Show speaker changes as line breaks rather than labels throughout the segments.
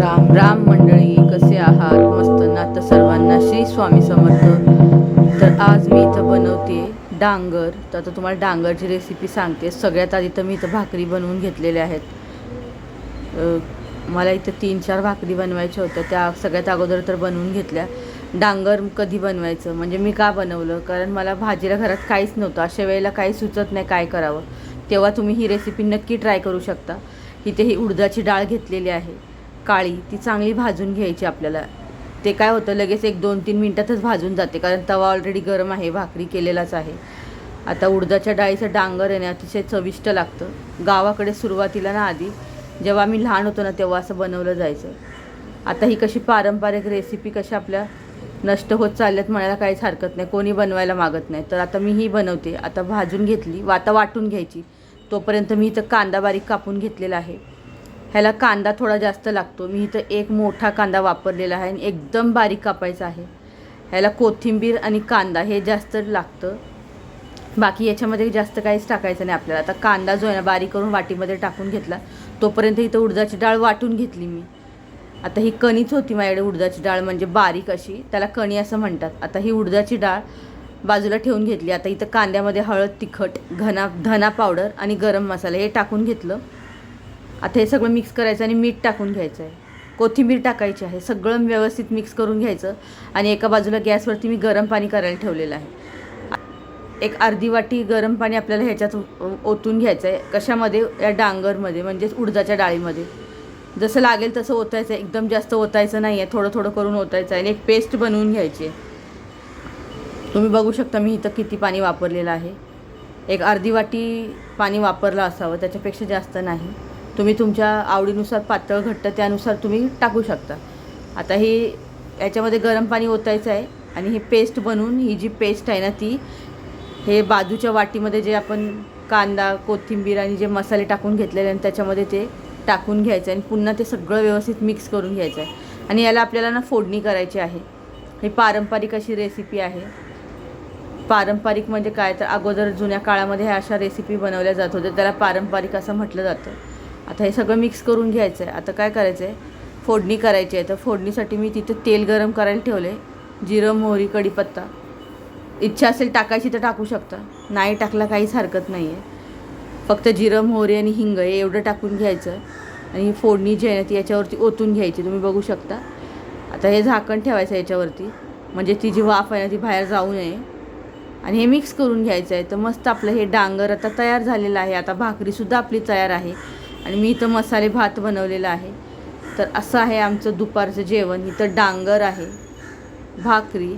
राम राम मंडळी कसे आहात? मस्त ना? तर सर्वांना श्री स्वामी समर्थ. तर आज मी इथं बनवते डांगर. तर आता तुम्हाला डांगरची रेसिपी सांगते. सगळ्यात आधी तर मी इथं भाकरी बनवून घेतलेल्या आहेत. मला इथं तीन चार भाकरी बनवायच्या होत्या. त्या सगळ्यात अगोदर तर बनवून घेतल्या. डांगर कधी बनवायचं? म्हणजे मी का बनवलं? कारण मला भाजीला घरात काहीच नव्हतं. अशा वेळेला काही सुचत नाही काय करावं. तेव्हा तुम्ही ही रेसिपी नक्की ट्राय करू शकता. इथे ही उडदाची डाळ घेतलेली आहे. काळी ती चांगली भाजून घ्यायची आपल्याला. ते काय होतं लगेच एक दोन तीन मिनटातच भाजून जाते कारण तवा ऑलरेडी गरम आहे भाकरी केलेलाच आहे. आता उडदाच्या डाळीचं डांगर आहे ना अतिशय चविष्ट लागतं. गावाकडे सुरुवातीला ना आधी जेव्हा मी लहान होतो ना तेव्हा असं बनवलं जायचं. आता ही कशी पारंपरिक रेसिपी कशा आपल्या नष्ट होत चालल्यात म्हणायला काहीच हरकत नाही. कोणी बनवायला मागत नाही. तर आता मी ही बनवते. आता भाजून घेतली वाता वाटून घ्यायची. तोपर्यंत मी इथं कांदा बारीक कापून घेतलेला आहे. ह्याला कांदा थोडा जास्त लागतो. मी इथं एक मोठा कांदा वापरलेला आहे आणि एकदम बारीक कापायचा आहे. ह्याला कोथिंबीर आणि कांदा हे जास्त लागतं. बाकी याच्यामध्ये जास्त काहीच टाकायचं नाही आपल्याला. आता कांदा जो आहे ना बारीक करून वाटीमध्ये टाकून घेतला तोपर्यंत इथं उडदाची डाळ वाटून घेतली मी. आता ही कणीच होती माझ्याकडे उडदाची डाळ म्हणजे बारीक अशी. त्याला कणी असं म्हणतात. आता ही उडदाची डाळ बाजूला ठेवून घेतली. आता इथं कांद्यामध्ये हळद तिखट घना धना पावडर आणि गरम मसाला हे टाकून घेतलं. आता हे सगळं मिक्स करायचं आणि मीठ टाकून घ्यायचं आहे कोथिंबीर टाकायची आहे. सगळं व्यवस्थित मिक्स करून घ्यायचं आणि एका बाजूला गॅसवरती मी गरम पाणी करायला ठेवलेलं आहे. एक अर्धी वाटी गरम पाणी आपल्याला ह्याच्यात ओतून घ्यायचं आहे कशामध्ये? या डांगरमध्ये म्हणजेच उडदाच्या डाळीमध्ये. जसं लागेल तसं ओतायचं. आहे एकदम जास्त ओतायचं नाही आहे थोडं थोडं करून ओतायचं आहे. आणि एक पेस्ट बनवून घ्यायची आहे. तुम्ही बघू शकता मी इथं किती पाणी वापरलेलं आहे. एक अर्धी वाटी पाणी वापरलं असावं. त्याच्यापेक्षा जास्त नाही. तुम्ही तुमच्या आवडीनुसार पातळ घट्ट त्यानुसार तुम्ही टाकू शकता. आता ही याच्यामध्ये गरम पाणी ओतायचं आहे आणि हे पेस्ट बनवून ही जी पेस्ट आहे ना ती हे बाजूच्या वाटीमध्ये जे आपण कांदा कोथिंबीर आणि जे मसाले टाकून घेतलेले आणि त्याच्यामध्ये ते टाकून घ्यायचं आहे आणि पुन्हा ते सगळं व्यवस्थित मिक्स करून घ्यायचं आहे. आणि याला आपल्याला ना फोडणी करायची आहे. ही पारंपरिक अशी रेसिपी आहे. पारंपरिक म्हणजे काय? तर अगोदर जुन्या काळामध्ये ह्या अशा रेसिपी बनवल्या जात होत्या. त्याला पारंपरिक असं म्हटलं जातं. आता हे सगळं मिक्स करून घ्यायचं आहे आता काय करायचं आहे फोडणी करायची आहे. तर फोडणीसाठी मी तिथं तेल गरम करायला ठेवले जिरं मोहरी कढीपत्ता इच्छा असेल टाकायची तर टाकू शकता. नाही टाकला काहीच हरकत नाही आहे फक्त जिरं मोहरी आणि हिंग हे एवढं टाकून घ्यायचं. आणि ही फोडणी जी आहे ना ती याच्यावरती ओतून घ्यायची. तुम्ही बघू शकता. आता हे झाकण ठेवायचं याच्यावरती. म्हणजे ती जी वाफ आहे ना ती बाहेर जाऊ नये. आणि हे मिक्स करून घ्यायचं आहे. तर मस्त आपलं हे डांगर आता तयार झालेलं आहे. आता भाकरीसुद्धा आपली तयार आहे. आणि मी इथं मसाले भात बनवलेला आहे. तर असं आहे आमचं दुपारचं जेवण. इथं डांगर आहे भाकरी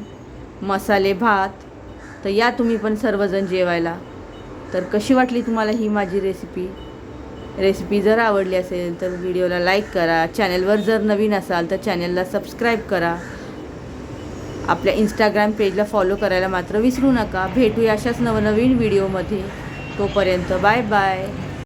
मसाले भात. तर या तुम्ही पण सर्वजण जेवायला. तर कशी वाटली तुम्हाला ही माझी रेसिपी रेसिपी जर आवडली असेल तर व्हिडिओला लाईक करा. चॅनलवर जर नवीन असाल तर चॅनलला सबस्क्राईब करा. आपल्या इंस्टाग्राम पेजला फॉलो करायला मात्र विसरू नका. भेटूया अशाच नवनवीन व्हिडिओमध्ये तोपर्यंत बाय बाय